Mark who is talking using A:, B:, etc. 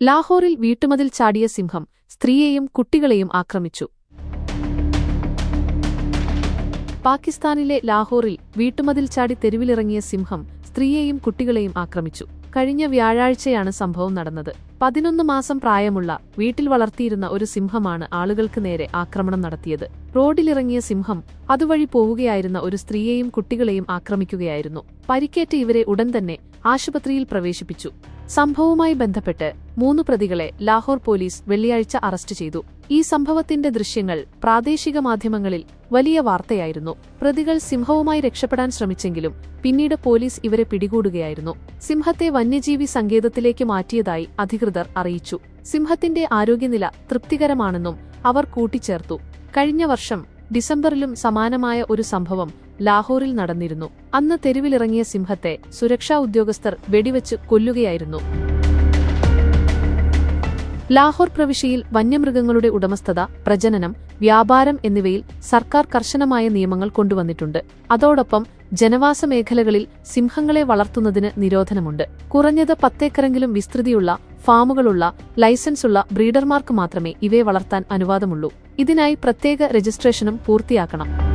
A: ലാഹോറിൽ വീട്ടുമതിൽ ചാടിയ സിംഹം സ്ത്രീയെയും കുട്ടികളെയും ആക്രമിച്ചു. പാകിസ്ഥാനിലെ ലാഹോറിൽ വീട്ടുമതിൽ ചാടി തെരുവിലിറങ്ങിയ സിംഹം സ്ത്രീയെയും കുട്ടികളെയും ആക്രമിച്ചു. കഴിഞ്ഞ വ്യാഴാഴ്ചയാണ് സംഭവം നടന്നത്. പതിനൊന്ന് മാസം പ്രായമുള്ള വീട്ടിൽ വളർത്തിയിരുന്ന ഒരു സിംഹമാണ് ആളുകൾക്ക് നേരെ ആക്രമണം നടത്തിയത്. റോഡിലിറങ്ങിയ സിംഹം അതുവഴി പോവുകയായിരുന്ന ഒരു സ്ത്രീയെയും കുട്ടികളെയും ആക്രമിക്കുകയായിരുന്നു. പരിക്കേറ്റ ഇവരെ ഉടൻ തന്നെ ആശുപത്രിയിൽ പ്രവേശിപ്പിച്ചു. സംഭവവുമായി ബന്ധപ്പെട്ട് മൂന്ന് പ്രതികളെ ലാഹോർ പോലീസ് വെള്ളിയാഴ്ച അറസ്റ്റ് ചെയ്തു. ഈ സംഭവത്തിന്റെ ദൃശ്യങ്ങൾ പ്രാദേശിക മാധ്യമങ്ങളിൽ വലിയ വാർത്തയായിരുന്നു. പ്രതികൾ സിംഹവുമായി രക്ഷപ്പെടാൻ ശ്രമിച്ചെങ്കിലും പിന്നീട് പോലീസ് ഇവരെ പിടികൂടുകയായിരുന്നു. സിംഹത്തെ വന്യജീവി സങ്കേതത്തിലേക്ക് മാറ്റിയതായി അധികൃതർ അറിയിച്ചു. സിംഹത്തിന്റെ ആരോഗ്യനില തൃപ്തികരമാണെന്നും അവർ കൂട്ടിച്ചേർത്തു. കഴിഞ്ഞ വർഷം ഡിസംബറിലും സമാനമായ ഒരു സംഭവം ലാഹോറിൽ നടന്നിരുന്നു. അന്ന് തെരുവിലിറങ്ങിയ സിംഹത്തെ സുരക്ഷാ ഉദ്യോഗസ്ഥർ വെടിവെച്ച് കൊല്ലുകയായിരുന്നു. ലാഹോർ പ്രവിശ്യയിൽ വന്യമൃഗങ്ങളുടെ ഉടമസ്ഥത പ്രജനനം വ്യാപാരം എന്നിവയിൽ സർക്കാർ കർശനമായ നിയമങ്ങൾ കൊണ്ടുവന്നിട്ടുണ്ട്. അതോടൊപ്പം ജനവാസ മേഖലകളിൽ സിംഹങ്ങളെ വളർത്തുന്നതിന് നിരോധനമുണ്ട്. കുറഞ്ഞത് പത്തേക്കറെങ്കിലും വിസ്തൃതിയുള്ള ഫാമുകളുള്ള ലൈസൻസുള്ള ബ്രീഡർമാർക്ക് മാത്രമേ ഇവയെ വളർത്താൻ അനുവാദമുള്ളൂ. ഇതിനായി പ്രത്യേക രജിസ്ട്രേഷനും പൂർത്തിയാക്കണം.